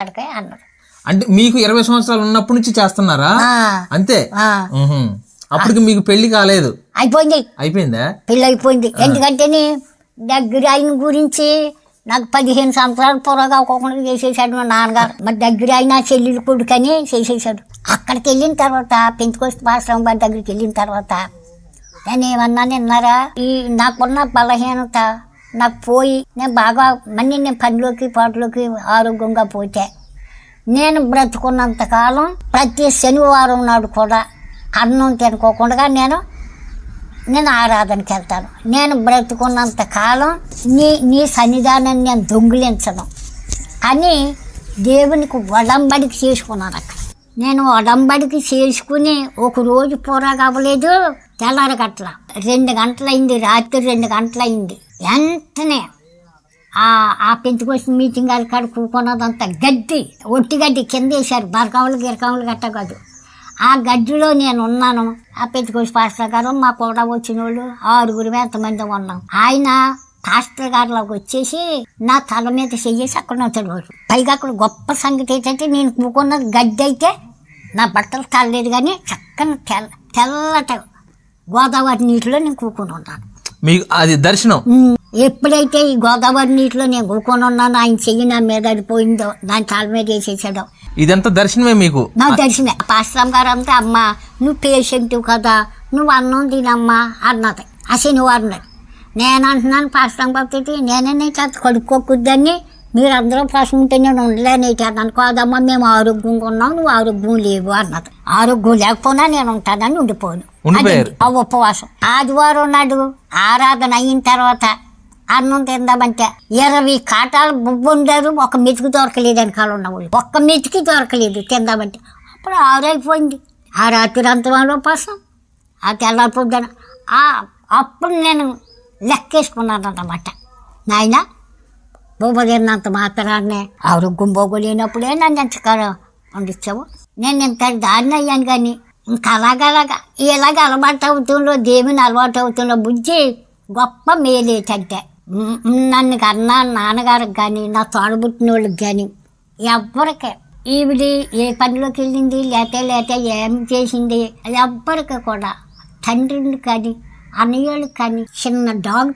అన్నారు అంటే మీకు ఇరవై సంవత్సరాలు ఉన్నప్పటి నుంచి చేస్తున్నారా? అంతే? ఉహుం. అప్పటికి మీకు పెళ్ళి కాలేదు. అయిపోయింది. అయిపోయిందా? పెళ్ళి అయిపోయింది. ఎందుకంటే దగ్గర ఆయన గురించి నాకు పదిహేను సంవత్సరాలు పొరగా ఒక్కొక్కరికి చేసేసాడు మా నాన్నగారు. మరి దగ్గర అయినా చెల్లెలు కొడుకని చేసేసాడు. అక్కడికి వెళ్ళిన తర్వాత పెంచుకొస్తే పాశ్రమం వారి దగ్గరికి వెళ్ళిన తర్వాత నేను ఏమన్నా నిన్నారా? ఈ నాకున్న బలహీనత నాకు పోయి నేను బాగా మళ్ళీ నేను పనిలోకి పాటలోకి ఆరోగ్యంగా పోతే నేను బ్రతుకున్నంత కాలం ప్రతి శనివారం నాడు కూడా అన్నం తినుకోకుండా నేను నేను ఆరాధనకి వెళ్తాను. నేను బ్రతుకున్నంత కాలం నీ నీ సన్నిధానాన్ని నేను దొంగిలించను అని దేవునికి వడంబడికి చేసుకున్నాను అక్కడ. నేను వడంబడికి చేసుకుని ఒక రోజు పూరా అవ్వలేదు తెల్లారగట్ల. రెండు గంటలైంది రాత్రి రెండు గంటలైంది. వెంటనే ఆ ఆ పెంచుకొచ్చిన మీటింగ్ అది కాడ కూకున్నదంతా గడ్డి ఒట్టి గడ్డి కింద వేశారు బరకాములు గిరకాములు గట్ట కాదు ఆ గడ్డిలో నేను ఉన్నాను. ఆ పెంచుకొచ్చి పాస్టర్ గారు మా కూడా వచ్చిన వాళ్ళు ఆరుగురు ఎంతమంది ఉన్నాం. ఆయన పాస్టర్ గారిలోకి వచ్చేసి నా తల మీద చెయ్యేసి అక్కడ నచ్చడు పైగా అక్కడ గొప్ప సంగతి ఏంటంటే నేను కూకున్నది గడ్డి అయితే నా బట్టలు తల్లలేదు కానీ చక్కని తెల్ల తెల్లట గోదావరి నీటిలో నేను కూకుని ఉన్నాను. మీకు అది దర్శనం. ఎప్పుడైతే ఈ గోదావరి నీటిలో నేను కూకొని ఉన్నానో ఆయన చెయ్యి నా మీద పడిపోయిందో దాని తల మీద వేసేసాడో. ఇదంతా దర్శనమే మీకు? నాకు తెలిసిందే పాస్టమ్ గారు అంతా అమ్మ నువ్వు పేషెంట్ కదా నువ్వు అన్నం తినమ్మా అన్నది. ఆ శనివారం నాడు. నేను అంటున్నాను పాస్టమ్ కాబట్టి నేనే కడుక్కోకుద్దని. మీరు అందరూ ప్రశ్న నేను ఉండలేనైతే అన్నాను కాదమ్మా మేము ఆరోగ్యంగా ఉన్నాం నువ్వు ఆరోగ్యం లేవు అన్నది. ఆరోగ్యం లేకపోయినా నేను ఉంటానని ఉండిపోను. ఉండిపోయారు. ఆ ఉపవాసం. ఆదివారం నాడు ఆరాధన అయిన తర్వాత అన్నం తిందామంటే ఇరవై కాటాలు బొబ్బుండారు ఒక మెతుకు దొరకలేదు వెనకాల ఉన్న వాళ్ళు. ఒక్క మెతుకి దొరకలేదు తిందామంటే. అప్పుడు ఆరైపోయింది. ఆ రాత్రి అంతలో కోసం ఆ తెల్లారి పొద్దున ఆ అప్పుడు నేను లెక్కేసుకున్నాను అన్నమాట నాయన బొబ్బ తిన్నంత మాత్రాన్నే ఆరోగ్యం బొగ్గలేనప్పుడే నన్ను ఎంతకాలం వండించావు నేను ఇంత దారిని అయ్యాను కానీ ఇంకా అలాగలాగా ఇలాగ అలవాటు అవుతుందో దేవుని అలవాటు అవుతుందో బుజ్జి గొప్ప మేలేటంటే నన్ను కన్నా నాన్నగారికి కానీ నా తోడబుట్టిన వాళ్ళకి కానీ ఎవ్వరికి ఈవిడి ఏ పనిలోకి వెళ్ళింది లేతే లేతే ఏం చేసింది ఎవ్వరికి కూడా తండ్రిని కానీ అన్నయ్యలు కానీ చిన్న డాగ్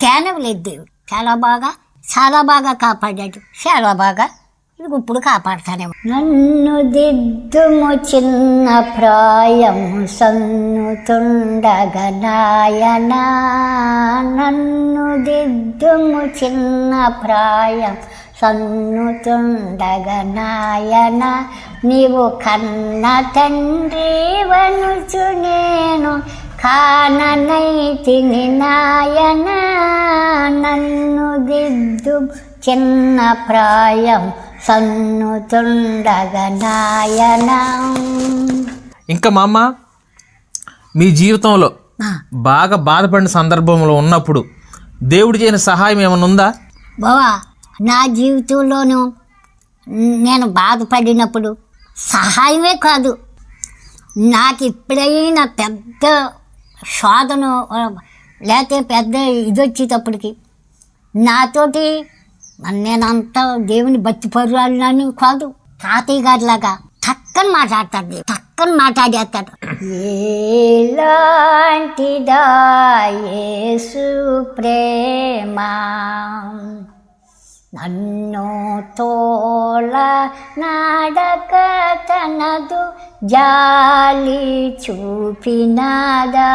తేనవలేదు దేవుడు చాలా బాగా చాలా బాగా కాపాడాడు. చాలా బాగా ఇది ఇప్పుడు కాపాడతానే నన్ను దిద్దుము చిన్న ప్రాయం సన్నుతుండగ నాయన. నన్ను దిద్దుము చిన్న ప్రాయం సన్నుతుండగ నాయన. నీవు కన్న తండ్రి వనుచు నేను కాననైతిని నాయన. నన్ను దిద్దు చిన్న ప్రాయం ఇంకా మా అమ్మ మీ జీవితంలో బాగా బాధపడిన సందర్భంలో ఉన్నప్పుడు దేవుడు చేయని సహాయం ఏమైనా ఉందా? బావా నా జీవితంలోనూ నేను బాధపడినప్పుడు సహాయమే కాదు. నాకు ఎప్పుడైనా పెద్ద శోధన లేకపోతే పెద్ద ఇది వచ్చేటప్పటికి నాతోటి నేను దేవుని బతి పరురాలని కాదు తాతయ్య గారిలాగా చక్కని మాట్లాడతాడు చక్కని మాట్లాడేస్తాడు. ఏలాంటిదా యేసు ప్రేమ నన్ను తోల నాడక తనదు జాలి చూపినదా?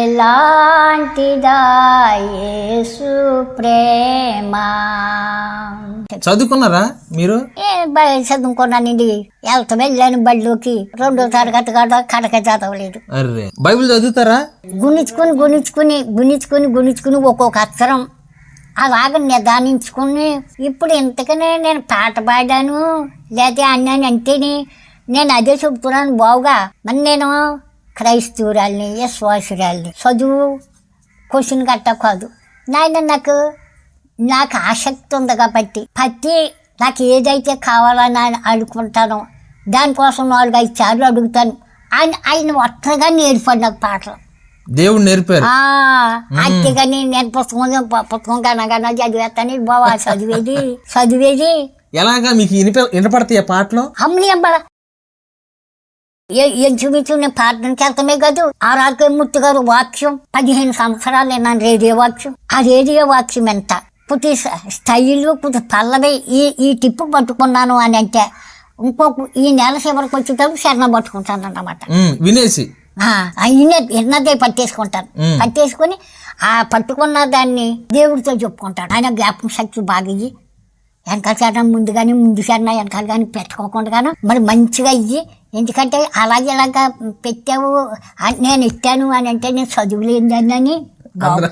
ఏలాంటిదా యేసు ప్రేమ చదువుకున్నారా మీరు? ఏ బయ చదువుకున్నానండి వెళ్తా వెళ్ళాను బడిలోకి రెండో తరగతి కాడ కడక చదవలేదు. అర్రే. బైబిల్ చదువుతారా? గుణించుకుని గుణించుకుని గుణించుకుని గుణించుకుని ఒక్కొక్క అక్షరం అలాగ నిదానించుకుని ఇప్పుడు ఇంతకనే నేను పాట పాడాను. లేదా అన్నాను అంటేనే నేను అదే చెప్తున్నాను బావుగా. మరి నేను క్రైస్తవురాల్ని విశ్వాసురాల్ని చదువు క్వశ్చన్ గట్ట కాదు. నాయన నాకు నాకు ఆసక్తి ఉంది కాబట్టి ప్రతి నాకు ఏదైతే కావాలని ఆయన అడుగుకుంటానో దానికోసం నాలుగు ఐదు సార్లు అడుగుతాను. ఆయన ఆయన ఒట్టగా నేర్పండి నాకు పాటలు. దేవుడు నేర్పారు. అంతేగాని నేను పుస్తకం పుస్తకం కనగానే చదివేస్తాను. బాబా చదివేది? చదివేది? ఎలాగా మీకు వినిప వినపడతాయి పాటలు? అమ్మని నేను ప్రార్థనకి వెళ్తామే కాదు ఆరాకే మూర్తి గారు వాక్యం పదిహేను సంవత్సరాలు విన్నాను రేడియో వాక్యం. ఆ రేడియో వాక్యం ఎంత? పుట్టి స్టైల్ పుట్టి పల్లవి ఈ ఈ టిప్పు పట్టుకున్నాను అని అంటే ఇంకొక ఈ నెల చివరికి వచ్చేటప్పుడు శరణ పట్టుకుంటాను అన్నమాట ఉమ్, వినేసి. ఎన్నదే పట్టేసుకుంటాను. పట్టేసుకొని ఆ పట్టుకున్న దాన్ని దేవుడితో చెప్పుకుంటాడు. ఆయన జ్ఞాపకం శక్తి బాగా వెనకాల చరణం ముందు కానీ ముందు చరణం వెనకాల కానీ పెట్టుకోకుండా గాను మరి మంచిగా ఇయ్యి. ఎందుకంటే అలాగే ఇలాగా పెట్టావు నేను ఇట్టాను అని అంటే నేను చదువులేదని అని అందరూ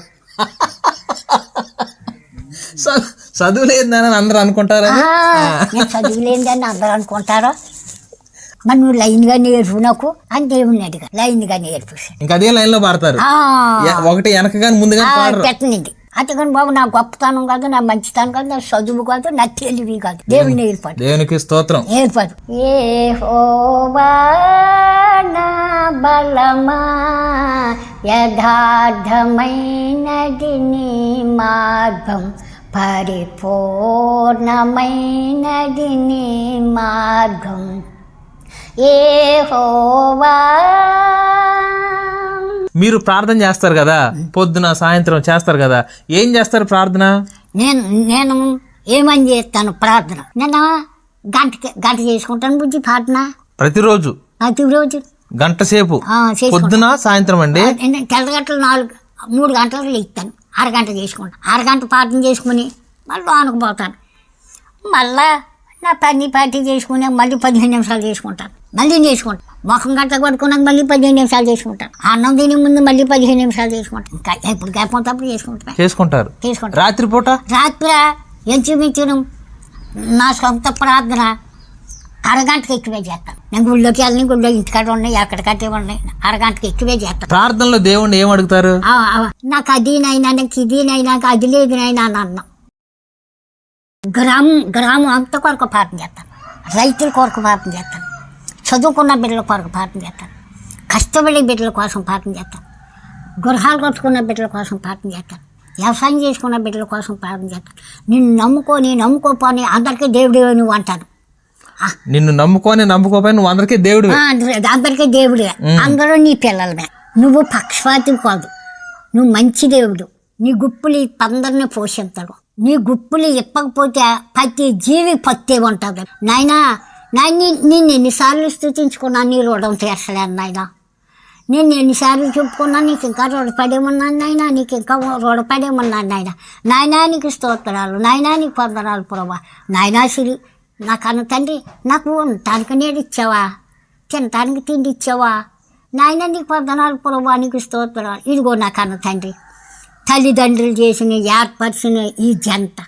చదువు అనుకుంటారా నేను చదువులేదని అందరూ అనుకుంటారో? మరి నువ్వు లైన్గా నేర్పు నాకు అని దేవుణ్ణి అడిగా లైన్గా నేర్పిస్తాను ఇంకా అదే లైన్లో పాడతారు ఒకటి వెనక కానీ ముందు కానీ పాడరు. పెట్టనండి అంతేకాని బాబు నా గొప్పతనం కాదు నా మంచితనం కాదు నా చదువు కాదు నా తెలివి కాదు. దేవుని ఏర్పాటు. దేవునికి స్తోత్రం? ఏర్పాటు. ఏ నా బలమా యథార్థమైనది నీ మార్గం పరిపూర్ణమైనది నీ మార్గం. ఏ హోవా మీరు ప్రార్థన చేస్తారు కదా? పొద్దున సాయంత్రం చేస్తారు కదా? ఏం చేస్తారు ప్రార్థన? నేను నేను ఏమని చేస్తాను ప్రార్థన? నేను? గంటకి గంట చేసుకుంటాను బుద్ధి ప్రార్థన. ప్రతిరోజు? ప్రతిరోజు. గంట సేపు? పొద్దున సాయంత్రం అండి? తెల్లగంటలు నాలుగు మూడు గంటలకు లేస్తాను అరగంట చేసుకుంటాను. అరగంట ప్రార్థన చేసుకుని మళ్ళీ ఆనుకుపోతాను మళ్ళా నా పని పార్టీ చేసుకుని మళ్ళీ పదిహేను నిమిషాలు చేసుకుంటాను మళ్ళీ చేసుకుంటాను ముఖం గంట కొట్టుకున్నాక మళ్ళీ పదిహేను నిమిషాలు చేసుకుంటాను అన్నం తినే ముందు మళ్ళీ పదిహేను నిమిషాలు చేసుకుంటాను ఇంకా ఎప్పుడు కాకపోతే అప్పుడు చేసుకుంటాను చేసుకుంటారు. చేసుకుంటాను రాత్రిపూట? రాత్రి ఎంచుమించును నా సొంత ప్రార్థన. అరగంటకి ఎక్కువే చేస్తాను నేను గుళ్ళోకి వెళ్ళని గుళ్ళో ఇంటికాడ ఉన్నాయి ఎక్కడికట్టే ఉన్నాయి అరగంటకి ఎక్కువే చేస్తాను ప్రార్థనలో దేవుణ్ణి ఏం అడుగుతారు? ఆ, ఆ, నాకు అది నైనా నాకు ఇది నైనా నాకు అది లేదు నైనా అని అన్నా. గ్రామం గ్రామం అంతా కొరకు ప్రార్థన చేస్తాను. రైతుల కొరకు ప్రార్థన చేస్తాను. చదువుకున్న బిడ్డల కొరకు ప్రార్థన చేస్తాను. కష్టపడే బిడ్డల కోసం ప్రార్థన చేస్తాను. గృహాలు కట్టుకున్న బిడ్డల కోసం ప్రార్థన చేస్తాను. వ్యవసాయం చేసుకున్న బిడ్డల కోసం ప్రార్థన చేస్తాను. నిన్ను నమ్ముకొని నమ్ముకోపోని అందరికీ దేవుడే నువ్వు అంటాను. నిన్ను నమ్ముకొని నమ్ముకోపోయి నువ్వు అందరికీ దేవుడు అందరికీ దేవుడే అందరూ నీ పిల్లలమే నువ్వు పక్షపాతి కాదు. నువ్వు మంచి దేవుడు. నీ గుప్పులు అందరిని పోషిస్తాడు నీ గుప్పులు ఇప్పకపోతే ప్రతి జీవి పత్తే ఉంటుంది నాయనా నాయన నిన్ను ఎన్నిసార్లు స్థుతించుకున్నాను నీ రుణం తీర్చలేను నాయన. నేను ఎన్నిసార్లు చెప్పుకున్నా నీకు ఇంకా రుణపడేమన్నాను నాయన నీకు ఇంకా రుణపడేమన్నాను నాయన. నాయనా నీకు స్తోత్రాలు నాయనా నీకు పొందనాలు ప్రభా. నాయనా సిరి నా తండ్రి నాకు ఉండటానికి నేను ఇచ్చావా? తినటానికి తిండి ఇచ్చావా? నాయన నీకు పొందనాలు ప్రభా నీకు స్తోత్రాలు. ఇదిగో నా అన్న తండ్రి. తల్లిదండ్రులు చేసిన ఏర్పరిచిన ఈ జంట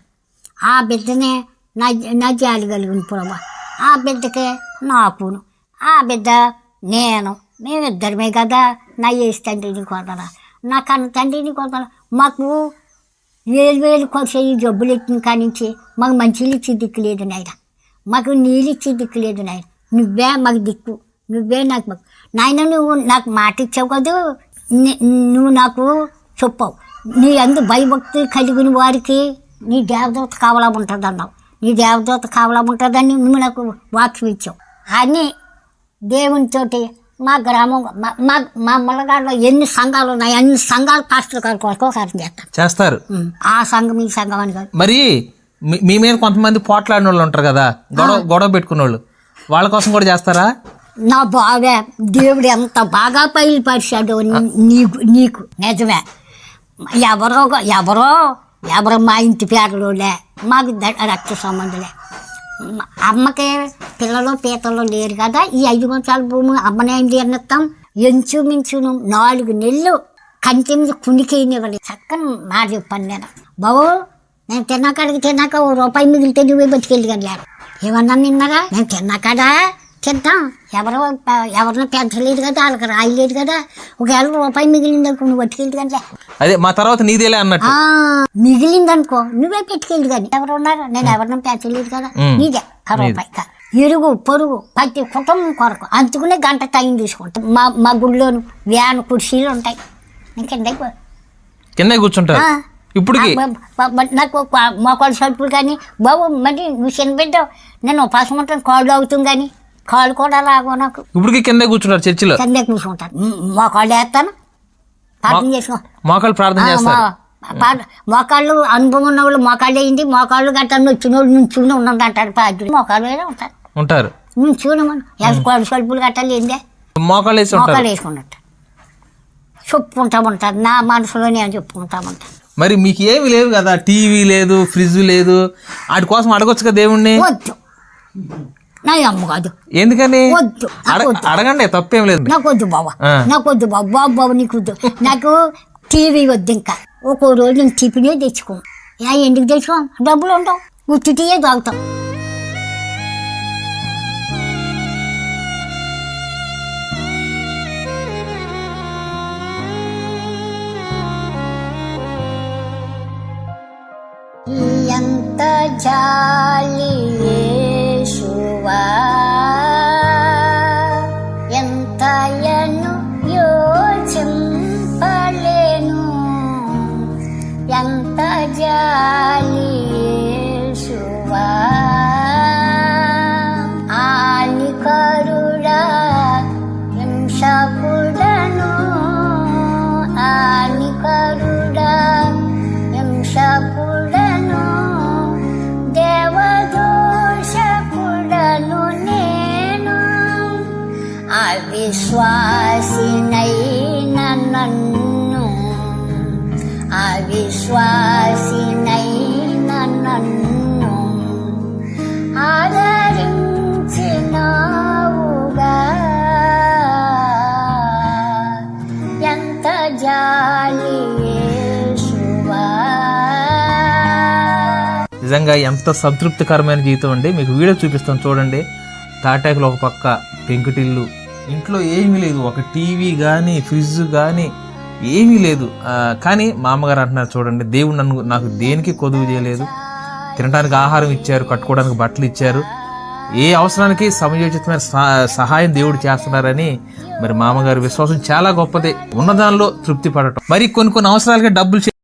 ఆ బిడ్డనే నా నా జాలి కలిగిన ప్రభా. ఆ బిడ్డకే నాకును. ఆ బిడ్డ నేను. మేమిద్దరమే కదా నా ఏసు తండ్రిని కొదరా నా కన్న తండ్రిని కొదరా మాకు వేలు వేలు కొలిసే ఈ జబ్బులు ఎక్కిన కానించి మాకు మంచిలు ఇచ్చి దిక్కు లేదు నాయన. మాకు నీళ్ళు ఇచ్చి దిక్కు లేదు నాయన. నువ్వే మాకు దిక్కు. నువ్వే నాకు నాయన నువ్వు నాకు మాట ఇచ్చావు కదా నువ్వు నాకు చెప్పావు. నీ అందు భయభక్తి కలిగిన వారికి నీ దేవదూత కావలా ఉంటుంది అన్నావు నీ దేవదూత కావలా ఉంటుందని నువ్వు నాకు వాక్యం ఇచ్చావు. అని దేవునితోటి మా గ్రామం మా మా మా ముల్లగాడలో ఎన్ని సంఘాలు ఉన్నాయి అన్ని సంఘాలు పాస్టర్ గారి కొరకు చేస్తారు. ఉమ్. ఆ సంఘం ఈ సంఘం అని కాదు. మరి మీ- మీద కొంతమంది పోట్లాడిన వాళ్ళు ఉంటారు కదా గొడవ గొడవ పెట్టుకున్న వాళ్ళు వాళ్ళ కోసం కూడా చేస్తారా? నా బాగా దేవుడు ఎంత బాగా బయలుపరిచాడు నీకు నీకు. నిజమే. ఎవరో ఎవరో ఎవరో మా ఇంటి పేదలోలే మాకు రక్త సంబంధులే. అమ్మకి పిల్లలు పీతలు లేరు కదా. ఈ ఐదు గుంటల భూమి అమ్మనే నిర్ణిస్తాం ఎంచుమించును నాలుగు నెలలు కంటి మీద కునికేయనివ్వలేదు. చక్కని మాట చెప్పాను నేను. బాబు నేను తిన్నాకాడికి తిన్నాక ఓ రూపాయి మిగిలితే నువ్వే బతికెళ్ళి కానీ ఏమన్నా నిన్నగా నేను తిన్నాకాడా? తింటాం ఎవరు ఎవరిని పెంచలేదు కదా వాళ్ళకి రాయలేదు కదా. ఒకవేళ రూపాయి మిగిలింది అనుకో నువ్వు పట్టుకెళ్ళి కానీ అదే మా తర్వాత నీదేలే అన్నట్టు. మిగిలిందనుకో నువ్వే పెట్టుకెళ్ళి కానీ. ఎవరు ఉన్నారు? నేను ఎవరిని పెంచలేదు కదా. మ్. నీదే ఆ రూపాయి ఇరుగు పొరుగు ప్రతి కుటుంబం కొరకు. అందుకునే గంట టైం తీసుకుంటాం. మా మా గుళ్ళోను వ్యాన్ కుర్చీలు ఉంటాయి. ఇంకెందుకు కింద కూర్చుంటారు. ఇప్పటికి? బ- బ- నాకు మోకాలు సరుపులు కానీ బాబు మరి నువ్వు చిన్నబిడ్డ నేను ఉపాసం ఉంటాను కాళ్ళు అవుతుంది కానీ. కాళ్ళు కూడా రావు నాకు ఇప్పటికి కింద కూర్చుంటారు చర్చిలో. కింద కూర్చుంటాను మ్, మోకాళ్ళు వేస్తాను. ప్రార్థన చేసుకో. మోకాళ్ళు ప్రార్థన చేస్తారు. మోకాళ్ళు అనుభవం ఉన్న వాళ్ళు మోకాళ్ళు వేయండి మోకాళ్ళు గట్ట వాళ్ళు నుంచుని ఉన్నది అంటారు పాత్రుడు మోకాళ్ళు వేరే ఉంటారు. ఉంటారు. నుంచుని మనం కాళ్ళు సరుపులు గట్టాలి ఏందే మోకాళ్ళు వేసి ఉంటారు. మోకాళ్ళు వేసుకున్నట్టు చెప్పుకుంటామంటారు. నా మనసులో నేను చెప్పుకుంటామంటారు. మరి మీకు ఏమి లేవు కదా? టీవీ లేదు ఫ్రిడ్జ్ లేదు. వాటి కోసం అడగొచ్చు కదా దేవుణ్ణి? వద్దు. నా అమ్మ కాదు. ఎందుకని? వద్దు అడగండి తప్పేం లేదు. నాకు వద్దు బాబా. నాకు వద్దు బాబు బాబు బాబు నీకు వద్దు. నాకు టీవీ వద్దు ఇంకా. ఒక్కో రోజు నేను టిఫినే తెచ్చుకో. ఎందుకు తెచ్చుకో? డబ్బులు ఉండవు. ఉత్తిటియే తాగుతాం. నిజంగా ఎంత సంతృప్తికరమైన జీవితం అండి. మీకు వీడియో చూపిస్తాను చూడండి. తాటాకులు ఒక పక్క పెంకుటిల్లు. ఇంట్లో ఏమీ లేదు. ఒక టీవీ కానీ ఫ్రిడ్జ్ కానీ ఏమీ లేదు. కానీ మా అమ్మగారు అంటున్నారు చూడండి దేవుడు నన్ను నాకు దేనికి కొదువు చేయలేదు? తినడానికి ఆహారం ఇచ్చారు కట్టుకోవడానికి బట్టలు ఇచ్చారు. ఏ అవసరానికి సమయోచితమైన సహాయం దేవుడు చేస్తున్నారని మరి మామగారి విశ్వాసం చాలా గొప్పదే. ఉన్నదానిలో తృప్తి పడటం. మరి కొన్ని కొన్ని అవసరాలకి డబ్బులు